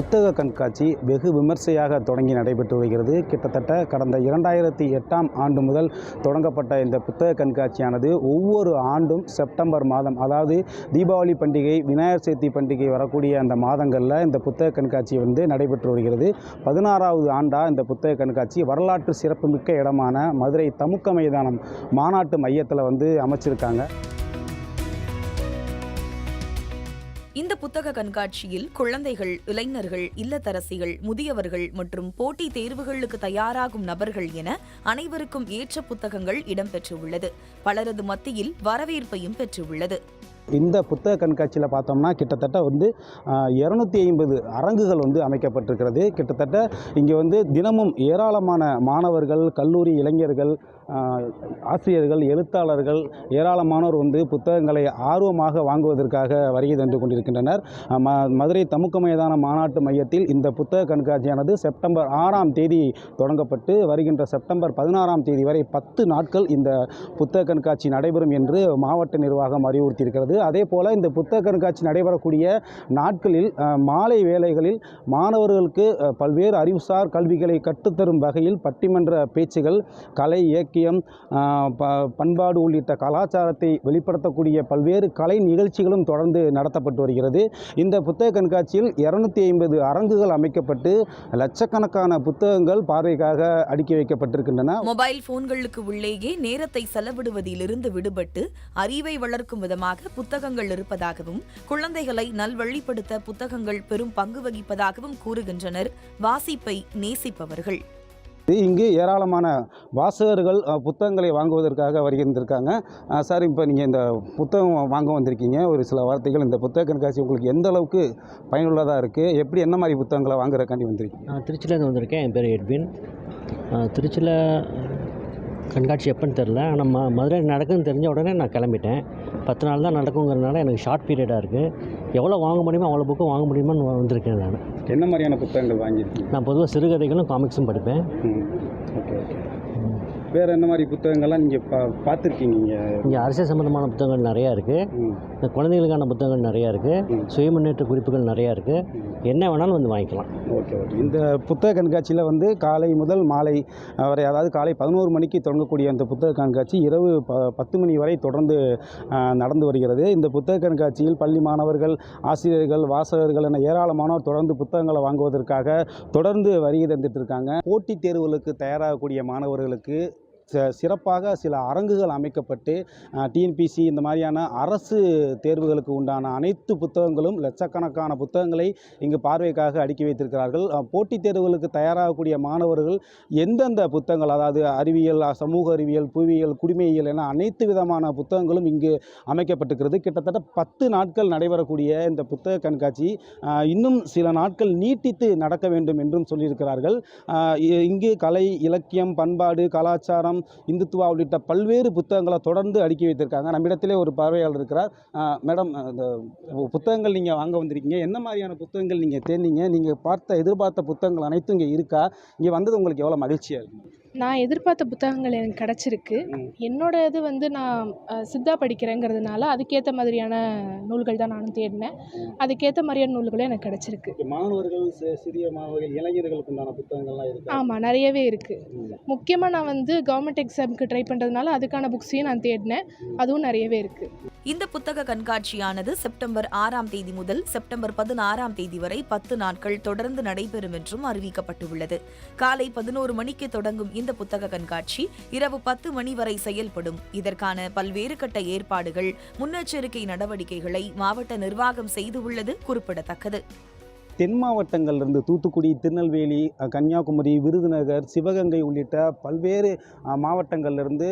புத்தக கண்காட்சி வெகு விமர்சையாக தொடங்கி நடைபெற்று வருகிறது. கிட்டத்தட்ட கடந்த இரண்டாயிரத்தி எட்டாம் ஆண்டு முதல் தொடங்கப்பட்ட இந்த புத்தக கண்காட்சியானது ஒவ்வொரு ஆண்டும் செப்டம்பர் மாதம் அதாவது தீபாவளி பண்டிகை விநாயகர் சதுர்த்தி பண்டிகை வரக்கூடிய அந்த மாதங்களில் இந்த புத்தக கண்காட்சி வந்து நடைபெற்று வருகிறது. பதினாறாவது ஆண்டாக இந்த புத்தக கண்காட்சி வரலாற்று சிறப்புமிக்க இடமான மதுரை தமுக்க மைதானம் மாநாட்டு மையத்தில் வந்து அமைச்சிருக்காங்க. புத்தக கண்காட்சியில் குழந்தைகள் இளைஞர்கள் இல்லத்தரசிகள் முதியவர்கள் மற்றும் போட்டி தேர்வுகளுக்கு தயாராகும் நபர்கள் என அனைவருக்கும் ஏற்ற புத்தகங்கள் இடம்பெற்றுள்ளது. பலரது மத்தியில் வரவேற்பையும் பெற்றுள்ளது. இந்த புத்தக கண்காட்சியில் பார்த்தோம்னா கிட்டத்தட்ட வந்து இரநூத்தி ஐம்பது அரங்குகள் வந்து அமைக்கப்பட்டிருக்கிறது. கிட்டத்தட்ட இங்கே வந்து தினமும் ஏராளமான மாணவர்கள் கல்லூரி இளைஞர்கள் ஆசிரியர்கள் எழுத்தாளர்கள் ஏராளமானோர் வந்து புத்தகங்களை ஆர்வமாக வாங்குவதற்காக வருகை தந்து கொண்டிருக்கின்றனர். ம மதுரை தமுக்க மைதான மாநாட்டு மையத்தில் இந்த புத்தக கண்காட்சியானது செப்டம்பர் ஆறாம் தேதி தொடங்கப்பட்டு வருகின்ற செப்டம்பர் பதினாறாம் தேதி வரை பத்து நாட்கள் இந்த புத்தக கண்காட்சி நடைபெறும் என்று மாவட்ட நிர்வாகம் அறிவுறுத்தியிருக்கிறது. அதே போல் இந்த புத்தக கண்காட்சி நடைபெறக்கூடிய நாட்களில் மாலை வேளைகளில் மாணவர்களுக்கு பல்வேறு அறிவுசார் கல்விகளை கற்றுத்தரும் வகையில் பட்டிமன்ற பேச்சுகள் கலை இயக்கி இலக்கியம் ப பண்பாடு உள்ளிட்ட கலாச்சாரத்தை வெளிப்படுத்தக்கூடிய பல்வேறு கலை நிகழ்ச்சிகளும் தொடர்ந்து நடத்தப்பட்டு வருகிறது. இந்த புத்தக கண்காட்சியில் இரநூத்தி ஐம்பது அரங்குகள் அமைக்கப்பட்டு லட்சக்கணக்கான புத்தகங்கள் பார்வைக்காக அடுக்கி வைக்கப்பட்டிருக்கின்றன. மொபைல் போன்களுக்கு உள்ளேயே நேரத்தை செலவிடுவதிலிருந்து விடுபட்டு அறிவை வளர்க்கும் விதமாக புத்தகங்கள் இருப்பதாகவும் குழந்தைகளை நல்வழிப்படுத்த புத்தகங்கள் பெரும் பங்கு வகிப்பதாகவும் கூறுகின்றனர் வாசிப்பை நேசிப்பவர்கள். இங்கு ஏராளமான வாசகர்கள் புத்தகங்களை வாங்குவதற்காக வருகின்றிருக்காங்க. சார் இப்போ நீங்கள் இந்த புத்தகம் வாங்க வந்திருக்கீங்க. ஒரு சில வார்த்தைகள் இந்த புத்தக கண்காட்சி உங்களுக்கு எந்த அளவுக்கு பயனுள்ளதாக இருக்குது எப்படி என்ன மாதிரி புத்தகங்களை வாங்குறக்காண்டி வந்திருக்கீங்க? நான் திருச்சியிலேருந்து வந்திருக்கேன். என் பேர் எட்வின். திருச்சியில் கண்காட்சி எப்போன்னு தெரில ஆனால் ம மதுரையில் நடக்குதுன்னு தெரிஞ்ச உடனே நான் கிளம்பிட்டேன். பத்து நாள் தான் நடக்குங்கிறதுனால எனக்கு ஷார்ட் பீரியடாக இருக்குது எவ்வளோ வாங்க முடியுமோ அவ்வளோ புக்கும் வாங்க முடியுமான்னு வந்திருக்கேன் நான். என்ன மாதிரியான புத்தகங்கள் வாங்கியிருக்கீங்க? நான் பொதுவாக சிறுகதைகளும் காமிக்ஸும் படிப்பேன். Okay okay. வேறு என்ன மாதிரி புத்தகங்கள்லாம் நீங்கள் பா பார்த்துருக்கீங்க? நீங்கள் இங்கே அரசியல் சம்மந்தமான புத்தகங்கள் நிறையா இருக்குது இந்த குழந்தைகளுக்கான புத்தகங்கள் நிறையா இருக்குது சுய முன்னேற்ற குறிப்புகள் நிறையா இருக்குது என்ன வேணாலும் வந்து வாங்கிக்கலாம். Okay okay. இந்த புத்தக கண்காட்சியில் வந்து காலை முதல் மாலை வரை அதாவது காலை பதினோரு மணிக்கு தொடங்கக்கூடிய அந்த புத்தக கண்காட்சி இரவு ப பத்து மணி வரை தொடர்ந்து நடந்து வருகிறது. இந்த புத்தக கண்காட்சியில் பள்ளி மாணவர்கள் ஆசிரியர்கள் வாசகர்கள் என ஏராளமானோர் தொடர்ந்து புத்தகங்களை வாங்குவதற்காக தொடர்ந்து வருகை தந்துட்டு இருக்காங்க. போட்டித் தேர்வுகளுக்கு தயாராகக்கூடிய மாணவர்களுக்கு சிறப்பாக சில அரங்குகள் அமைக்கப்பட்டு டிஎன்பிசி இந்த மாதிரியான அரசு தேர்வுகளுக்கு உண்டான அனைத்து புத்தகங்களும் லட்சக்கணக்கான புத்தகங்களை இங்கு பார்வைக்காக அடுக்கி வைத்திருக்கிறார்கள். போட்டித் தேர்வுகளுக்கு தயாராகக்கூடிய மாணவர்கள் எந்தெந்த புத்தகங்கள் அதாவது அறிவியல் சமூக அறிவியல் புவியியல் குடிமையியல் என அனைத்து விதமான புத்தகங்களும் இங்கு அமைக்கப்பட்டிருக்கிறது. கிட்டத்தட்ட பத்து நாட்கள் நடைபெறக்கூடிய இந்த புத்தக கண்காட்சி இன்னும் சில நாட்கள் நீட்டித்து நடக்க வேண்டும் என்றும் சொல்லியிருக்கிறார்கள். இ- இங்கு கலை இலக்கியம் பண்பாடு கலாச்சாரம் இந்துத்துவா உள்ளிட்ட பல்வேறு புத்தகங்களை தொடர்ந்து அடுக்கி வைத்திருக்காங்க. நம்மிடத்திலே ஒரு பார்வையாளர் இருக்கிறார். மேடம் இந்த புத்தகங்கள் நீங்கள் வாங்க வந்திருக்கீங்க. என்ன மாதிரியான புத்தகங்கள் நீங்கள் தேர்ந்தீங்க? நீங்கள் பார்த்த எதிர்பார்த்த புத்தகங்கள் அனைத்தும் இங்கே இருக்கா? இங்கே வந்தது உங்களுக்கு எவ்வளோ மகிழ்ச்சியாக இருக்கும் நான் எதிர்பார்த்த புத்தகங்கள் எனக்கு கிடச்சிருக்கு. என்னோட இது வந்து நான் சித்தா படிக்கிறேங்கிறதுனால அதுக்கேற்ற மாதிரியான நூல்கள் தான் நானும் தேடினேன். அதுக்கேற்ற மாதிரியான நூல்களும் எனக்கு கிடச்சிருக்கு. மாணவர்கள் சிறிய மாணவர்கள் இளைஞர்களுக்கு உண்டான புத்தகங்கள்லாம் ஆமாம் நிறையவே இருக்குது. முக்கியமாக நான் வந்து கவர்மெண்ட் எக்ஸாமுக்கு ட்ரை பண்ணுறதுனால அதுக்கான புக்ஸையும் நான் தேடினேன். அதுவும் நிறையவே இருக்குது இந்த புத்தக கண்காட்சியானது செப்டம்பர் ஆறாம் தேதி முதல் செப்டம்பர் பதினாறாம் தேதி வரை பத்து நாட்கள் தொடர்ந்து நடைபெறும் என்றும் அறிவிக்கப்பட்டுள்ளது. காலை பதினோரு மணிக்கு தொடங்கும் இந்த புத்தக கண்காட்சி இரவு பத்து மணி வரை செயல்படும். இதற்கான பல்வேறு கட்ட ஏற்பாடுகள் முன்னெச்சரிக்கை நடவடிக்கைகளை மாவட்ட நிர்வாகம் செய்துள்ளது குறிப்பிடத்தக்கது. தென் மாவட்டங்கள்லேருந்து தூத்துக்குடி திருநெல்வேலி கன்னியாகுமரி விருதுநகர் சிவகங்கை உள்ளிட்ட பல்வேறு மாவட்டங்கள்லேருந்து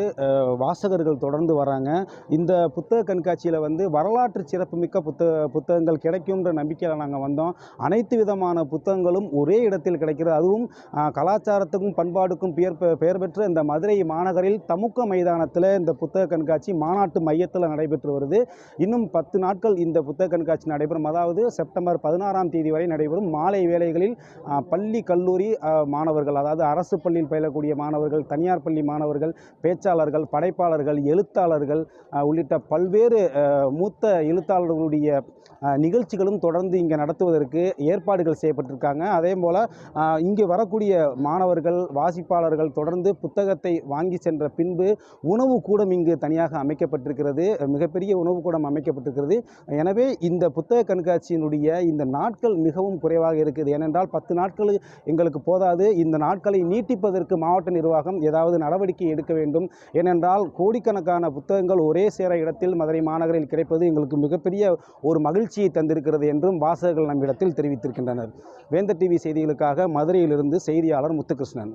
வாசகர்கள் தொடர்ந்து வராங்க. இந்த புத்தக கண்காட்சியில் வந்து வரலாற்று சிறப்புமிக்க புத்தக புத்தகங்கள் கிடைக்கும்ன்ற நம்பிக்கையில் நாங்கள் வந்தோம். அனைத்து விதமான புத்தகங்களும் ஒரே இடத்தில் கிடைக்கிறது. அதுவும் கலாச்சாரத்துக்கும் பண்பாடுக்கும் பெயர் பெ- பெயர் பெற்ற இந்த மதுரை மாநகரில் தமுக்க மைதானத்தில் இந்த புத்தக கண்காட்சி மாநாட்டு மையத்தில் நடைபெற்று வருது. இன்னும் பத்து நாட்கள் இந்த புத்தக கண்காட்சி நடைபெறும். அதாவது செப்டம்பர் பதினாறாம் தேதி வரை நடைபெறும். மாலை வேளைகளில் பள்ளி கல்லூரி மாணவர்கள் அதாவது அரசு பள்ளியில் பயிலக்கூடிய மாணவர்கள் தனியார் பள்ளி மாணவர்கள் பேச்சாளர்கள் படைப்பாளர்கள் எழுத்தாளர்கள் உள்ளிட்ட பல்வேறு மூத்த எழுத்தாளர்களுடைய நிகழ்ச்சிகளும் தொடர்ந்து இங்கே நடத்துவதற்கு ஏற்பாடுகள் செய்யப்பட்டிருக்காங்க. அதே போல் இங்கே வரக்கூடிய மாணவர்கள் வாசிப்பாளர்கள் தொடர்ந்து புத்தகத்தை வாங்கி சென்ற பின்பு உணவு கூடம் இங்கு தனியாக அமைக்கப்பட்டிருக்கிறது. மிகப்பெரிய உணவு கூடம் அமைக்கப்பட்டிருக்கிறது. எனவே இந்த புத்தக கண்காட்சியினுடைய இந்த நாட்கள் மிகவும் குறைவாக இருக்குது. ஏனென்றால் பத்து நாட்கள் எங்களுக்கு போதாது. இந்த நாட்களை நீட்டிப்பதற்கு மாவட்ட நிர்வாகம் ஏதாவது நடவடிக்கை எடுக்க வேண்டும். ஏனென்றால் கோடிக்கணக்கான புத்தகங்கள் ஒரே சேர இடத்தில் மதுரை மாநகரில் கிடைப்பது எங்களுக்கு மிகப்பெரிய ஒரு மகிழ்ச்சியை தந்திருக்கிறது என்றும் வாசகர்கள் நம்மிடத்தில் தெரிவித்திருக்கின்றனர். வேந்த டிவி செய்திகளுக்காக மதுரையிலிருந்து செய்தியாளர் முத்துகிருஷ்ணன்.